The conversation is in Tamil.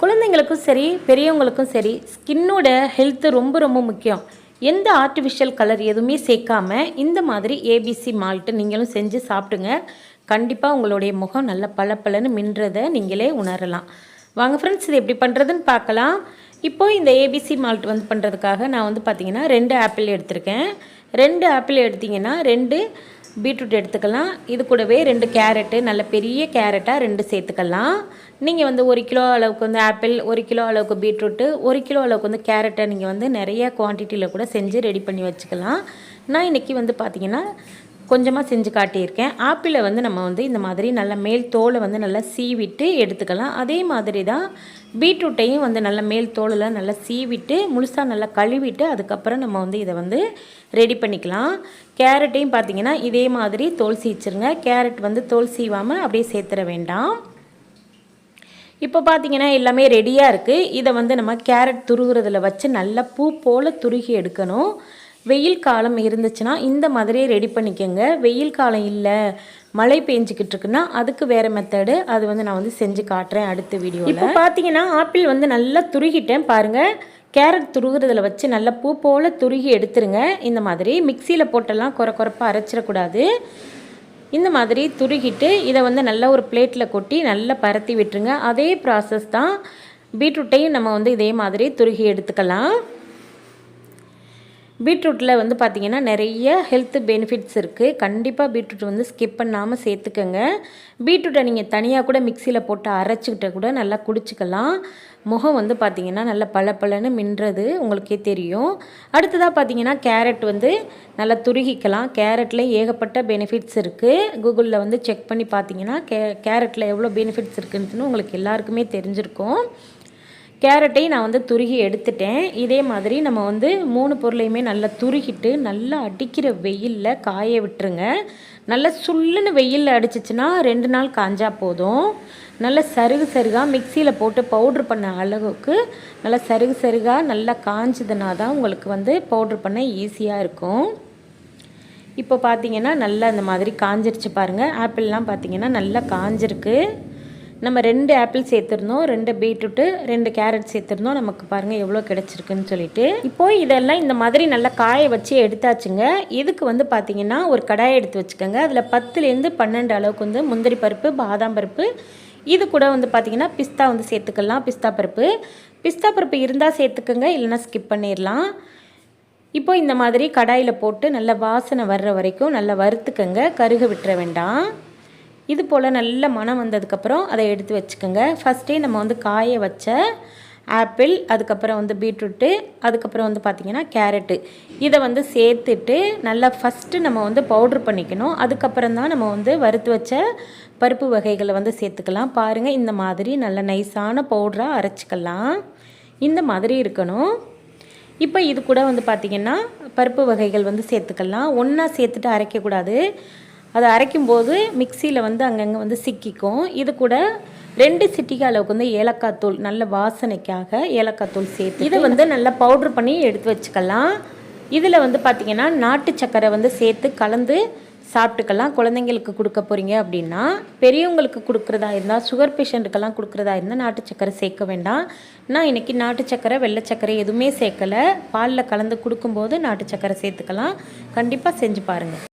குழந்தைங்களுக்கும் சரி பெரியவங்களுக்கும் சரி ஸ்கின்னோட ஹெல்த்து ரொம்ப ரொம்ப முக்கியம். எந்த ஆர்டிஃபிஷியல் கலர் எதுவுமே சேர்க்காம இந்த மாதிரி ஏபிசி மால்ட்டு நீங்களும் செஞ்சு சாப்பிடுங்க. கண்டிப்பாக உங்களுடைய முகம் நல்ல பளபளன்னு மின்றதை நீங்களே உணரலாம். வாங்க ஃப்ரெண்ட்ஸ் இது எப்படி பண்ணுறதுன்னு பார்க்கலாம். இப்போ இந்த ஏபிசி மால்ட் வந்து பண்ணுறதுக்காக நான் வந்து பார்த்திங்கன்னா ரெண்டு ஆப்பிள் எடுத்திருக்கேன். ரெண்டு ஆப்பிள் எடுத்திங்கன்னா ரெண்டு பீட்ரூட் எடுத்துக்கலாம். இது கூடவே ரெண்டு கேரட்டு நல்ல பெரிய கேரட்டாக ரெண்டு சேர்த்துக்கலாம். நீங்கள் வந்து ஒரு கிலோ அளவுக்கு வந்து ஆப்பிள் ஒரு கிலோ அளவுக்கு பீட்ரூட்டு ஒரு கிலோ அளவுக்கு வந்து கேரட்டை நீங்கள் வந்து நிறைய குவான்டிட்டியில் கூட செஞ்சு ரெடி பண்ணி வச்சுக்கலாம். நான் இன்றைக்கி வந்து பார்த்திங்கன்னா கொஞ்சமாக செஞ்சு காட்டியிருக்கேன். ஆப்பிளை வந்து நம்ம வந்து இந்த மாதிரி நல்ல மேல் தோலை வந்து நல்லா சீவிட்டு எடுத்துக்கலாம். அதே மாதிரி தான் பீட்ரூட்டையும் வந்து நல்ல மேல் தோலெல்லாம் நல்லா சீவிட்டு முழுசாக நல்லா கழுவிட்டு அதுக்கப்புறம் நம்ம வந்து இதை வந்து ரெடி பண்ணிக்கலாம். கேரட்டையும் பார்த்திங்கன்னா இதே மாதிரி தோல் சீச்சிருங்க. கேரட் வந்து தோல் சீவாமல் அப்படியே சேர்த்துற வேண்டாம். இப்போ பார்த்தீங்கன்னா எல்லாமே ரெடியாக இருக்குது இதை வந்து நம்ம கேரட் துருகுறதில் வச்சு நல்லா பூ போல் துருகி எடுக்கணும். வெயில் காலம் இருந்துச்சுன்னா இந்த மாதிரி ரெடி பண்ணிக்கோங்க. வெயில் காலம் இல்லை மழை பெஞ்சிக்கிட்டு இருக்குன்னா அதுக்கு வேறு மெத்தடு அது வந்து நான் வந்து செஞ்சு காட்டுறேன் அடுத்த வீடியோ இப்போ பார்த்தீங்கன்னா ஆப்பிள் வந்து நல்லா துருகிட்டேன் பாருங்கள் கேரட் துருகிறதுல வச்சு நல்லா பூ போல் துருகி எடுத்துருங்க. இந்த மாதிரி மிக்சியில் போட்டெல்லாம் குறை குறைப்பாக அரைச்சிடக்கூடாது. இந்த மாதிரி துருகிட்டு இதை வந்து நல்ல ஒரு பிளேட்டில் கொட்டி நல்லா பரத்தி விட்டுருங்க. அதே ப்ராசஸ் தான். பீட்ரூட்டையும் நம்ம வந்து இதே மாதிரி துருகி எடுத்துக்கலாம். பீட்ரூட்டில் வந்து பார்த்திங்கன்னா நிறைய ஹெல்த் பெனிஃபிட்ஸ் இருக்குது கண்டிப்பாக பீட்ரூட் வந்து ஸ்கிப் பண்ணாமல் சேர்த்துக்கோங்க. பீட்ரூட்டை நீங்கள் தனியாக கூட மிக்சியில் போட்டு அரைச்சிக்கிட்ட கூட நல்லா குடிச்சிக்கலாம். முகம் வந்து பார்த்திங்கன்னா நல்லா பளபளன்னு மின்றது உங்களுக்கே தெரியும். அடுத்ததாக பார்த்திங்கன்னா கேரட் வந்து நல்லா துருகிக்கலாம். கேரட்டில் ஏகப்பட்ட பெனிஃபிட்ஸ் இருக்குது கூகுளில் வந்து செக் பண்ணி பார்த்தீங்கன்னா கே கேரட்டில் எவ்வளோ பெனிஃபிட்ஸ் இருக்குன்னு உங்களுக்கு எல்லாருக்குமே தெரிஞ்சிருக்கும். கேரட்டையும் நான் வந்து துருகி எடுத்துட்டேன். இதே மாதிரி நம்ம வந்து மூணு பொருளையுமே நல்லா துருகிட்டு நல்லா அடிக்கிற வெயிலில் காய விட்டுருங்க. நல்லா சுள்ளுன்னு வெயிலில் அடிச்சிச்சுன்னா ரெண்டு நாள் காஞ்சா போதும். நல்லா சருகு சருகாக மிக்சியில் போட்டு பவுட்ரு பண்ண அளவுக்கு நல்லா சருகு சருகாக நல்லா காஞ்சதுனா தான் உங்களுக்கு வந்து பவுட்ரு பண்ண ஈஸியாக இருக்கும். இப்போ பார்த்தீங்கன்னா நல்லா இந்த மாதிரி காஞ்சிருச்சு பாருங்கள் ஆப்பிள்லாம் பார்த்தீங்கன்னா நல்லா காஞ்சிருக்கு. நம்ம ரெண்டு ஆப்பிள் சேர்த்துருந்தோம் ரெண்டு பீட்ரூட்டு ரெண்டு கேரட் சேர்த்துருந்தோம். நமக்கு பாருங்கள் எவ்வளோ கிடச்சிருக்குன்னு சொல்லிட்டு. இப்போ இதெல்லாம் இந்த மாதிரி நல்லா காய வச்சு எடுத்தாச்சுங்க. இதுக்கு வந்து பார்த்திங்கன்னா ஒரு கடாயை எடுத்து வச்சுக்கோங்க. அதில் பத்துலேருந்து பன்னெண்டு அளவுக்கு வந்து முந்திரி பருப்பு பாதாம் பருப்பு. இது கூட வந்து பார்த்திங்கன்னா பிஸ்தா வந்து சேர்த்துக்கலாம். பிஸ்தா பருப்பு. பிஸ்தா பருப்பு இருந்தால் சேர்த்துக்கோங்க இல்லைன்னா ஸ்கிப் பண்ணிடலாம். இப்போ இந்த மாதிரி கடாயில் போட்டு நல்ல வாசனை வர்ற வரைக்கும் நல்லா வறுத்துக்கங்க. கருக விட்டுற வேண்டாம். இது போல் நல்ல மனம் வந்ததுக்கப்புறம் அதை எடுத்து வச்சுக்கோங்க. ஃபஸ்ட்டே நம்ம வந்து காய வச்ச ஆப்பிள் அதுக்கப்புறம் வந்து பீட்ரூட்டு அதுக்கப்புறம் வந்து பார்த்திங்கன்னா கேரட்டு இதை வந்து சேர்த்துட்டு நல்லா ஃபஸ்ட்டு நம்ம வந்து பவுட்ரு பண்ணிக்கணும். அதுக்கப்புறம் தான் நம்ம வந்து வறுத்து வச்ச பருப்பு வகைகளை வந்து சேர்த்துக்கலாம். பாருங்கள் இந்த மாதிரி நல்ல நைஸான பவுட்ராக அரைச்சிக்கலாம். இந்த மாதிரி இருக்கணும். இப்போ இது கூட வந்து பார்த்திங்கன்னா பருப்பு வகைகள் வந்து சேர்த்துக்கலாம். ஒன்றா சேர்த்துட்டு அரைக்கக்கூடாது. அதை அரைக்கும்போது மிக்சியில் வந்து அங்கங்கே வந்து சிக்கிக்கும். இது கூட ரெண்டு சிட்டிகை அளவுக்கு வந்து ஏலக்காய் தூள் நல்ல வாசனைக்காக ஏலக்காய் தூள் சேர்த்து இது வந்து நல்லா பவுட்ரு பண்ணி எடுத்து வச்சுக்கலாம். இதில் வந்து பார்த்திங்கன்னா நாட்டு சக்கரை வந்து சேர்த்து கலந்து சாப்பிட்டுக்கலாம். குழந்தைங்களுக்கு கொடுக்க போகிறீங்க அப்படின்னா பெரியவங்களுக்கு கொடுக்குறதா இருந்தால் சுகர் பேஷண்ட்டுக்கெல்லாம் கொடுக்குறதா இருந்தால் நாட்டு சக்கரை சேர்க்க வேண்டாம். நான் இன்றைக்கி நாட்டு சக்கரை வெள்ளை சக்கரை எதுவுமே சேர்க்கலை. பாலில் கலந்து கொடுக்கும்போது நாட்டு சக்கரை சேர்த்துக்கலாம். கண்டிப்பாக செஞ்சு பாருங்கள்